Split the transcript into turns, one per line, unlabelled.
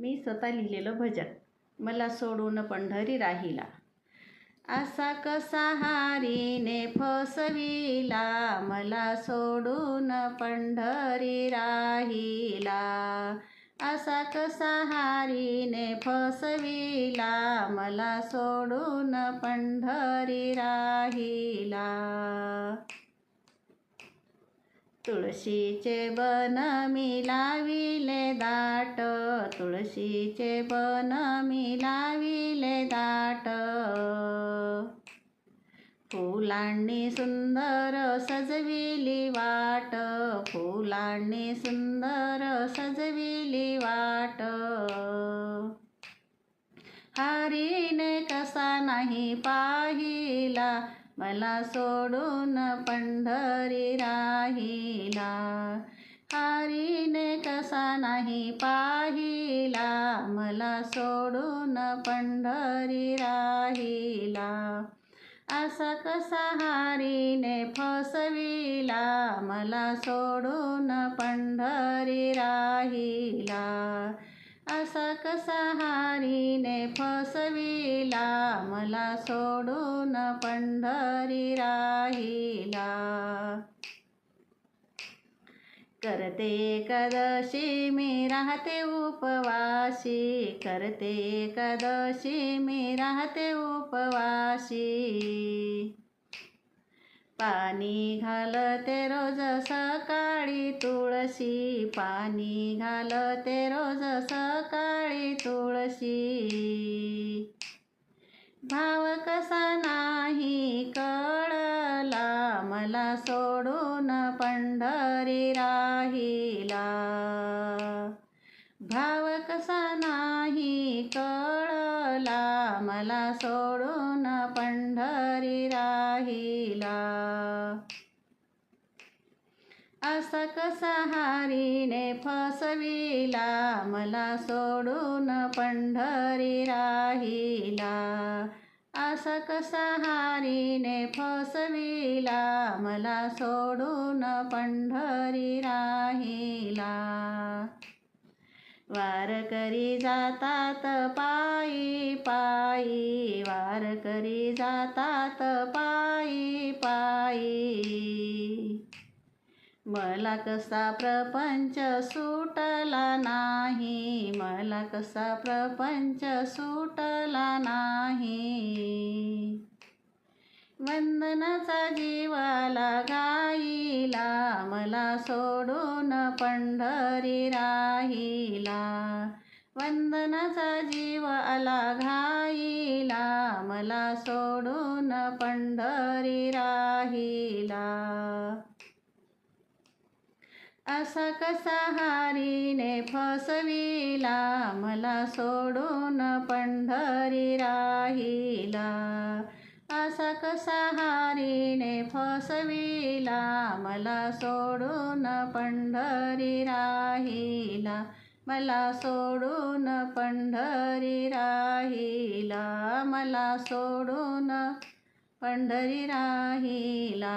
मी स्वतः लिहिलेलं भजन. मला सोडून पंढरी राहिला. असा कसा हारीने फसविला मला सोडून पंढरी राहिला. असा कसा हारीने फसविला मला सोडून पंढरी राहिला. तुळशीचे बन मी लाविले तुळशीचे पण मी लाविले दाट. फुलांनी सुंदर सजविली वाट. फुलांनी सुंदर सजविली वाट. हरीने कसा नाही पाहिला मला सोडून पंढरी राहिला. हरीने तसा नाही पाहिला. मला सोडून पंढरी राहिला. असा कसा हारीने फसविला. मला सोडून पंढरी राहिला. असा कसा हारीने फसविला. मला सोडून पंढरी राहिला. करते एकादशी मी राहते उपवाशी करते एकादशी मी राहते उपवाशी पाणी घालते रोज सकाळी तुळशी. पाणी घालते रोज सकाळी तुळशी. भाव कसा नाही कळला मला सोडून पंढरी राहिला. भाव कसा नाही कळला मला सोडून पंढरी राहिला. असा कसा हारीने फसविला मला सोडून पंढरी राहिला. असा कसा हारीने फसविला मला सोडून पंढरी राहिला. वारकरी जातात पायी पायी वारकरी जातात पायी पायी. मला कसा प्रपंच सुटला नाही मला कसा प्रपंच सुटला नाही. वंदनाचा जीवाला गाईला मला सोडून पंढरी राहिला. वंदनाचा जीव आला घाईला मला सोडून पंढरी रा असा कसा हारीने फसविला मला सोडून पंढरी राहिला. असा कसा हारीने फसविला मला सोडून पंढरी राहिला. मला सोडून पंढरी राहिला मला सोडून पंढरी राहिला.